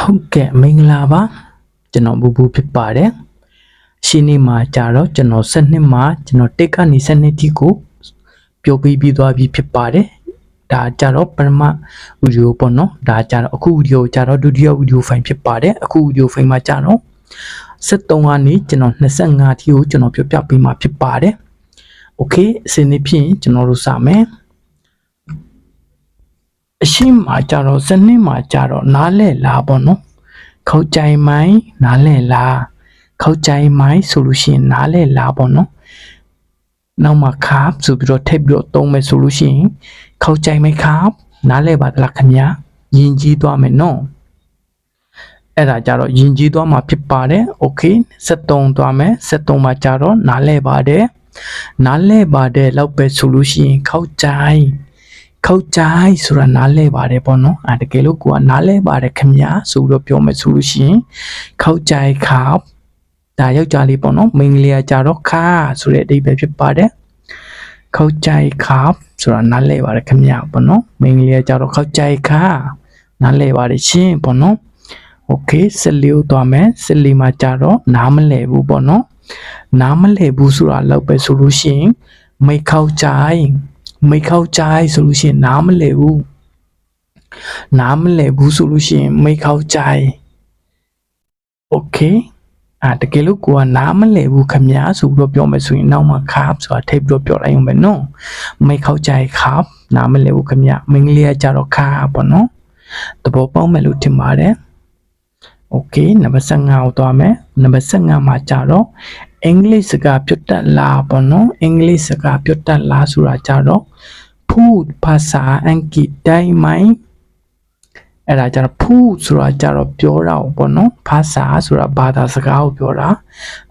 ဟုတ်ကဲ့မင်္ဂလာပါကျွန်တော်ဘူဘူဖြစ်ပါတယ်ရှင်းနေမှာကြာတော့ကျွန်တော်7နှစ်မှာကျွန်တော်တက်ကနေ7နှစ်ထိကိုပြောပြီးပြီးသွားပြီဖြစ်ပါတယ်ဒါကြတော့ပထမဗီဒီယိုပေါ့နော်ဒါကြတော့အခုဗီဒီယိုကြတော့ဒုတိယဗီဒီယိုဖိုင်ဖြစ်ပါတယ်အခုဗီဒီယိုဖိုင်မှာကြတော့73ကနေကျွန်တော်25ထိကိုကျွန်တော်ပြောပြပေးမှာဖြစ်ပါတယ်โอเคအစင်းနေဖြင့်ကျွန်တော်တို့စမယ် အရှိမှာကြတော့စနစ်မှာကြတော့နားလဲလာပေါ့နော် เข้าใจไหมနားလဲလားเข้าใจไหมဆိုလို့ရှိရင်နားလဲလားပေါ့နော်နောက်မှာครับဆိုပြီးတော့ထည့်ပြီးတော့သုံးမယ်ဆိုလို့ရှိရင်เข้าใจไหมครับနားလဲပါသလားခင်ဗျာယဉ်ကျေးသွားမယ်နော်အဲ့ဒါကြတော့ယဉ်ကျေးသွားမှာဖြစ်ပါတယ်โอเค73သွားမယ်73မှာကြတော့နားလဲပါတယ်နားလဲပါတယ်လောက်ပဲဆိုလို့ရှိရင်เข้าใ จ เข้าใจဆိုတာနားလဲပါတယ်ပေါ့နော်အဲတကယ်လို့ကိုကနားလဲပါတယ်ခင်ဗျာဆိုပြီးတော့ပြောမယ်ဆိုလို့ရှိရင်เข้าใจครับဒါယောက်ျားလေးပေါ့နော်မိန်းကလေးကကြတော့ခါဆိုတဲ့အဓိပ္ပာယ်ဖြစ်ပါတယ်เข้าใจครับဆိုတာနားလဲပါတယ်ခင်ဗျာပေါ့နော်မိန်းကလေးကကြတော့เข้าใจค่ะနားလဲပါတယ်ရှင်ပေါ့နော်โอเคဆက်လျိုးသွားမယ်ဆက်လီမှာကြတော့နားမလဲဘူးပေါ့နော်နားမလဲဘူးဆိုတာလောက်ပဲဆိုလို့ရှိရင်ไม่เข้าใ จ ไม่เข้าใจဆိုလို့ရှိရင်နားမလည်ဘူးနားမလည်ဘူးဆိုလို့ရှိရင်ไม่เข้าใจโอเคอ่ะတကယ်လို့ကိုကနားမလည်ဘူးခမညာဆိုပြီးတော့ပြောမယ်ဆိုရင်နောက်မှာ ครับ ဆိုတာထည့်ပြီးတော့ပြောလိုက်အောင်ပဲနော်ไม่เข้าใจครับနားမလည်ဘူးခမညာမင်္ဂလိကကြတော့ ครับပေါ့နော်သဘောပေါက်မယ်လို့ထင်ပါတယ်โอเคနံပါတ်15ကိုသွားမယ်နံပါတ်15မှာကြတော့ အင်္ဂလိပ်စကားပြောတတ်လားပေါ့နော်အင်္ဂလိပ်စကားပြောတတ်လားဆိုတာကြတော့พูดภาษาอังกฤษได้ไหมအဲ့ဒါကြတော့ food ဆိုတာကြတော့ပြောတာပေါ့နော်ภาษาဆိုတာဘာသာစကားကိုပြောတာ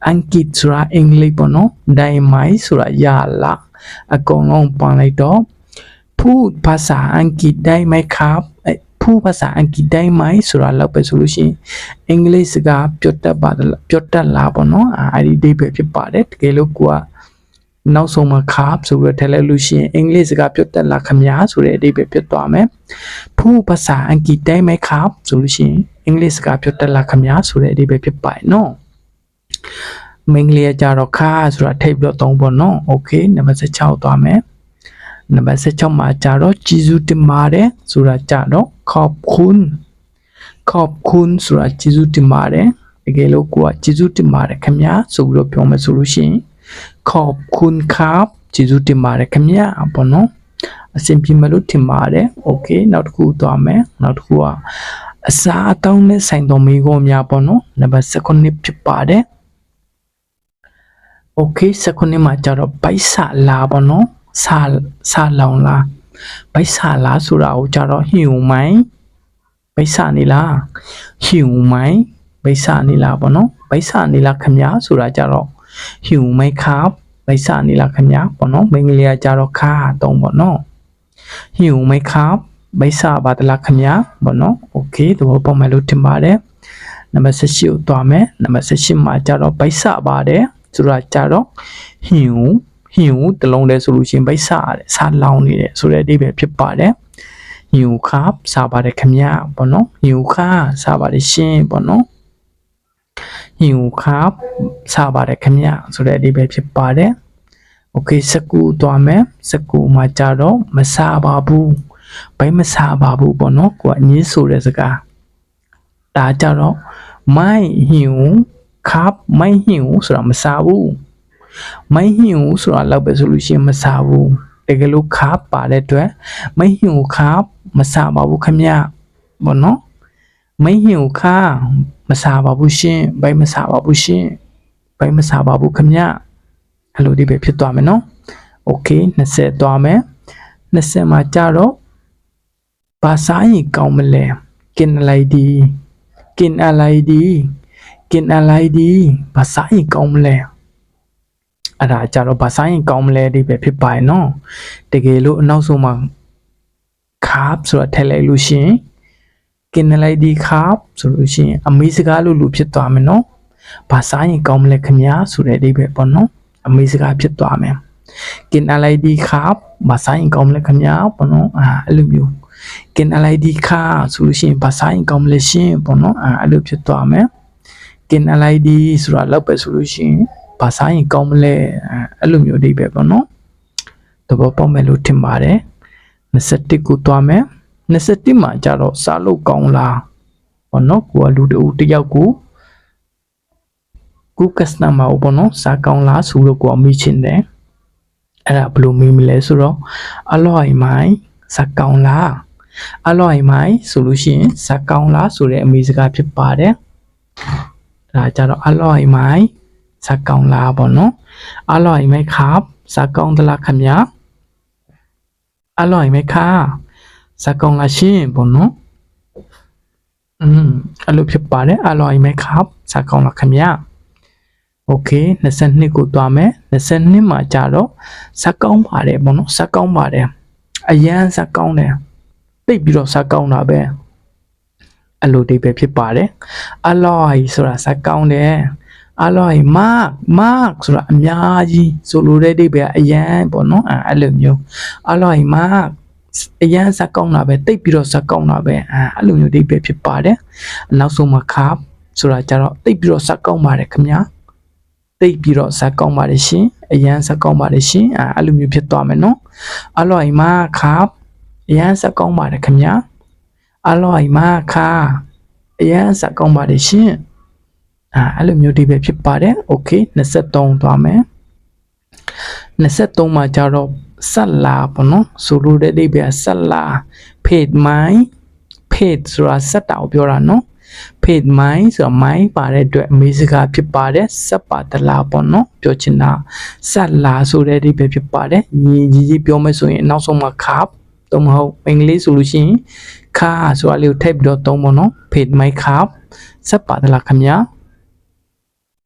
အင်္ဂလိပ်ဆိုတာအင်္ဂလိပ်ပေါ့နော်ได้ไหมဆိုတာရလားအကုန်လုံးပန်လိုက်တော့ พูดภาษาอังกฤษได้ไ ခုဘာသာအင်္ဂလိပ်တိုင်းမိုင်းဆိုတာလောက်ပဲဆိုလို့ရှိရင်အင်္ဂလိပ်စကားပြောတတ်ပါပြောတတ်လားပေါ့နော်အဲ့ဒီဒိဗယ်ဖြစ်ပါတယ်တကယ်လို့ကိုကနောက်ဆုံးမှာခါဆိုပြီးထည့်လိုက်လို့ရှိရင်အင်္ဂလိပ်စကားပြောတတ်လားခမားဆိုတဲ့အဓိပ္ပာယ်ဖြစ်သွားမယ်။ဖူဘာသာအင်္ဂလိပ်တိုင်းမှာခါဆိုလို့ရှိရင်အင်္ဂလိပ်စကားပြောတတ်လားခမားဆိုတဲ့အဓိပ္ပာယ်ဖြစ်ပါရဲ့နော်။မင်္ဂလိပ်ကြတော့ခါဆိုတာထိပ်ပြီးတော့သုံးပေါ့နော်။ Okay နံပါတ်16သွားမယ်။နံပါတ်16မှာကြတော့ဂျီဇူးတင်ပါတယ်ဆိုတာကြတော့ ขอบคุณขอบคุณဆိုတာကျေးဇူးတင်ပါတယ်တကယ်လို့ကိုကကျေးဇူးတင်ပါတယ်ခင်ဗျာဆိုပြီးတော့ပြောမယ်ဆိုလို့ရှိရင်ขอบคุณครับကျေးဇူးတင်ပါတယ်ခင်ဗျာပေါ့နော်အဆင်ပြေမလို့တင်ပါတယ်โอเคနောက်တစ်ခုသွားမယ်နောက်တစ်ခုကအစားအသောက်နဲ့ဆိုင်တော်မိကောများပေါ့နော်နံပါတ်19ဖြစ်ပါတယ်โอเค19မှာကြတော့ပိုက်ဆာလာပေါ့နော်ဆာဆာလောင်လား ပိုက်ဆာလားဆိုတာကိုကြတော့ဟျူမိုင်းပိုက်ဆာနေလားဟျူမိုင်းပိုက်ဆာနေလားပေါ့နော်ပိုက်ဆာနေလားခမညာဆိုတာကြတော့ဟျူမိုင်းခါပိုက်ဆာနေလားခမညာပေါ့နော်မင်္ဂလိကကြတော့ခါတုံးပေါ့နော်ဟျူမိုင်းခါပိုက်ဆာပါတလားခမညာပေါ့နော်โอเคသဘောပေါက်မယ်လို့ထင်ပါတယ်နံပါတ်18ကိုသွားမယ်နံပါတ်18မှာကြတော့ပိုက်ဆာပါတယ်ဆိုတာကြတော့ဟျူ ဟင်ကိုတလုံးလဲဆိုလို့ရှရင်ဗိတ်ဆာတဲ့ဆာလောင်းနေတယ်ဆိုတဲ့အဓိပ္ပာယ်ဖြစ်ပါတယ်ဟင်ကိုခါစားပါတယ်ခမရပေါ့နော်ဟင်ကိုခါစားပါတယ်ရှင်ပေါ့နော်ဟင်ကိုခါစားပါတယ်ခမရဆိုတဲ့အဓိပ္ပာယ်ဖြစ်ပါတယ်โอเคစကူသွားမယ်စကူမှာကြတော့မစားပါဘူးဘိုင်းမစားပါဘူးပေါ့နော်ကိုကအငင်းဆိုတဲ့စကားဒါကြတော့မိုင်းဟင်ကိုခါမိုင်းဟင်ကိုဆိုတာမစားဘူး မိုင်းဟင်ကိုဆိုတာလောက်ပဲဆိုလို့ရှိရင်မစားဘူးတကယ်လို့ခါပါတဲ့အတွက်မိုင်းဟင်ကိုခါမစားပါဘူးခမရဘောနော်မိုင်းဟင်ကိုခါမစားပါဘူးရှင်ဘိုင်းမစားပါဘူးရှင်ဘိုင်းမစားပါဘူးခမရအဲ့လိုဒီပဲဖြစ်သွားမယ်နော်โอเค20သွားမယ်20မှာကြတော့ဘာစားရင်ကောင်းမလဲกินอะไรดีกินอะไรดีกินอะไรดีဘာစားရင်ကောင်းမလဲ အဲ့ဒါကြတော့ဗာဆိုင်ရင်ကောင်းမလဲဒီပဲဖြစ်ပါရဲ့နော်တကယ်လို့အနောက်ဆုံးမှာ carb ဆိုတာထည့်လိုက်လို့ရှရင်กินอะไรดี carb ဆိုလို့ရှရင်အမေစကားလို့လူဖြစ်သွားမယ်နော်ဗာဆိုင်ရင်ကောင်းမလဲခင်ဗျာဆိုတဲ့အဓိပ္ပာယ်ပေါ့နော်အမေစကားဖြစ်သွားမယ်กินอะไรดี carb ဗာဆိုင်ရင်ကောင်းမလဲခင်ဗျာပေါ့နော်အာအဲ့လိုမျိုး ကင်အလိုက်ဒီခါဆိုလို့ရှိရင်ဘာဆိုင်ကောင်းမလဲရှင်ပေါ့နော်အဲအဲ့လိုဖြစ်သွားမယ်ကင်အလိုက်ဒီဆိုတာလောက်ပဲဆိုလို့ရှိရင် ဘာဆိုင်ကောင်းမလဲအဲအဲ့လိုမျိုးအဓိပ္ပာယ်ပေါ့နော်သဘောပေါက်မယ်လို့ထင်ပါတယ်21ကိုသွားမယ်21မှာကြတော့စာလို့ကောင်းလားပေါ့နော်ကိုကလူတူတယောက်ကိုကိုကစတမာကိုပေါ့နော်စာကောင်းလားဆိုလို့ကိုကမိချင်တယ်အဲ့ဒါဘယ်လိုမေးမလဲဆိုတော့အလောအိမ်မိုင်းဇက်ကောင်လားအလောအိမ်မိုင်းဆိုလို့ရှိရင်ဇက်ကောင်လားဆိုတဲ့အမေစကားဖြစ်ပါတယ်ဒါကြတော့အလောအိမ်မိုင်း ဇက်ကောင်လားပေါ့နော်အလောအိမ်မိုင်းခပ်ဇက်ကောင်တလားခမညာအလောအိမ်မိုင်းခါဇက်ကောင်လားရှင်ပေါ့နော်อืมအဲ့လိုဖြစ်ပါတယ်အလောအိမ်မိုင်းခပ်ဇက်ကောင်လားခမညာโอเค22ကိုသွားမယ်22မှာကြတော့ဇက်ကောင်းပါတယ်ပေါ့နော်ဇက်ကောင်းပါတယ်အရန်ဇက်ကောင်းတယ်တိတ်ပြီးတော့ဇက်ကောင်းတာပဲအလိုတိတ်ပဲဖြစ်ပါတယ်အလော်ဆိုတာဇက်ကောင်းတယ် အလော်မတ်မတ်ဆိုတာအများကြီးဆိုလိုတဲ့တိတ်ပဲအရန်ပေါ့နော်အဲအဲ့လိုမျိုးအလော်မတ်အရန်ဇက်ကောင်းတာပဲတိတ်ပြီးတော့ဇက်ကောင်းတာပဲအဲအဲ့လိုမျိုးတိတ်ပဲဖြစ်ပါတယ်နောက်ဆုံးမှာခါဆိုတာကြတော့တိတ်ပြီးတော့ဇက်ကောင်းပါတယ်ခင်ဗျာတိတ်ပြီးတော့ဇက်ကောင်းပါတယ်ရှင်အရန်ဇက်ကောင်းပါတယ်ရှင်အဲအဲ့လိုမျိုးဖြစ်သွားမယ်နော်အလော်အိမ်မခါအရန်ဇက်ကောင်းပါတယ်ခင်ဗျာအလော်အိမ်မခါအရန်ဇက်ကောင်းပါတယ်ရှင် ဒါအဲ့လိုမျိုးဒီပဲဖြစ်ပါတယ် okay 23သွားမယ်23မှာကျတော့ဆက်လာပေါ့နော်ဆိုလိုတဲ့အိဗယ်ဆက်လာ page my page ဆိုတာဆက်တာကိုပြောတာနော် page my ဆိုတာ my ပါတဲ့အတွက်အမေစကားဖြစ်ပါတယ်ဆက်ပါတလားပေါ့နော်ပြောချင်တာဆက်လာဆိုတဲ့အိဗယ်ဖြစ်ပါတယ်ညီကြီးကြီးပြောမယ်ဆိုရင်နောက်ဆုံးမှာ cup တော့မဟုတ်အင်္ဂလိပ်ဆိုလို့ရှိရင် car ဆိုတာလေးကိုထည့်ပြီးတော့သုံးပေါ့နော် page my cup ဆက်ပါတလားခင်ဗျာ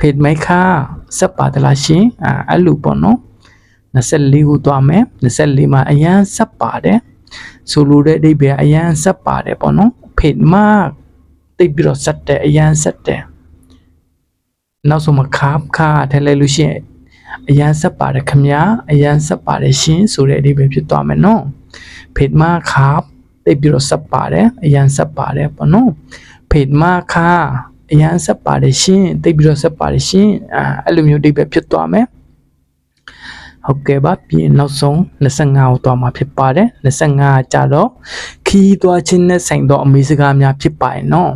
paid my car ဆက်ပါတလားရှင်အဲအဲ့လိုပေါ့နော်24ကိုသွားမယ်24မှာအရန်ဆက်ပါတယ်ဆိုလိုတဲ့အဓိပ္ပာယ်အရန်ဆက်ပါတယ်ပေါ့နော် paid mark တိတ်ပြီးတော့ဆက်တယ်အရန်ဆက်တယ်နောက်ဆုံးမှာခါခါထည့်လိုက်လို့ရှိရင်အရန်ဆက်ပါတယ်ခမညာအရန်ဆက်ပါတယ်ရှင်ဆိုတဲ့အဓိပ္ပာယ်ဖြစ်သွားမယ်နော် paid mark ခါတိတ်ပြီးတော့ဆက်ပါတယ်အရန်ဆက်ပါတယ်ပေါ့နော် paid mark ခါ အရန်ဆက်ပါတယ်ရှင်တိတ်ပြီးတော့ဆက်ပါတယ်ရှင်အဲအဲ့လိုမျိုးအဓိပ္ပာယ်ဖြစ်သွားမယ်ဟုတ်ကဲ့ပါပြီးနောက်ဆုံး25ကိုသွားမှာဖြစ်ပါတယ်25ကကြတော့ခီးသွားခြင်းနဲ့ဆိုင်သောအမေစကားများဖြစ်ပါရဲ့နော်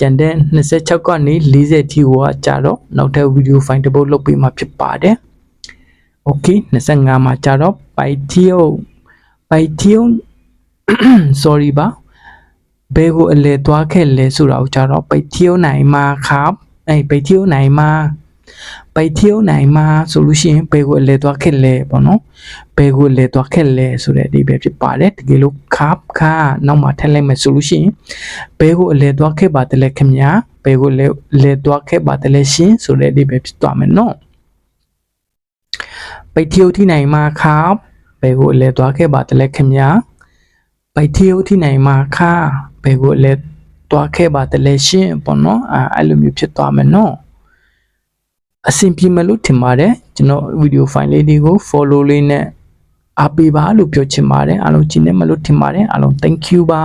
ကျန်တဲ့26ကနေ40ထိကိုကကြတော့နောက်ထပ်ဗီဒီယိုဖိုင်တစ်ပုဒ်လုပ်ပေးမှာဖြစ်ပါတယ်โอเค25မှာကြတော့ပိုက်တီယိုပိုက်တီယို sorry ပါ ဘယ်ကိုအလဲသွားခဲ့လဲဆိုတာကိုကြတော့ပိုက်တီယိုနိုင်မှာครับအဲ့ပိုက်တီယိုနိုင်မှာไปเที่ยวไหนมาဆိုလို့ရှိရင်ဘယ်ကိုအလဲသွားခဲ့လဲပေါ့နော်ဘယ်ကိုအလဲသွားခဲ့လဲဆိုတဲ့အဓိပ္ပာယ်ဖြစ်ပါတယ်တကယ်လို့ခါခါနောက်မှာထည့်လိုက်မယ်ဆိုလို့ရှိရင်ဘယ်ကိုအလဲသွားခဲ့ပါတယ်လဲခင်ဗျာဘယ်ကိုလဲလဲသွားခဲ့ပါတယ်လဲရှင်ဆိုတဲ့အဓိပ္ပာယ်ဖြစ်သွားမယ်နော်ไปเที่ยวที่ไหนมาครับဘယ်ကိုအလဲသွားခဲ့ပါတယ်လဲခင်ဗျာไปเที่ยวที่ไหนมาค่ะ ဘယ်ကိုအလဲသွားခဲ့ပါတယ်လဲရှင်ပေါ့နော်အဲအဲ့လိုမျိုးဖြစ်သွားမယ်နော်အဆင်ပြေမယ်လို့ထင်ပါတယ်ကျွန်တော်ဗီဒီယိုဖိုင်လေးတွေကို follow လေးနဲ့အားပေးပါလို့ပြောချင်ပါတယ်အားလုံးကြည့်နေမယ်လို့ထင်ပါတယ်အားလုံး thank you ပါ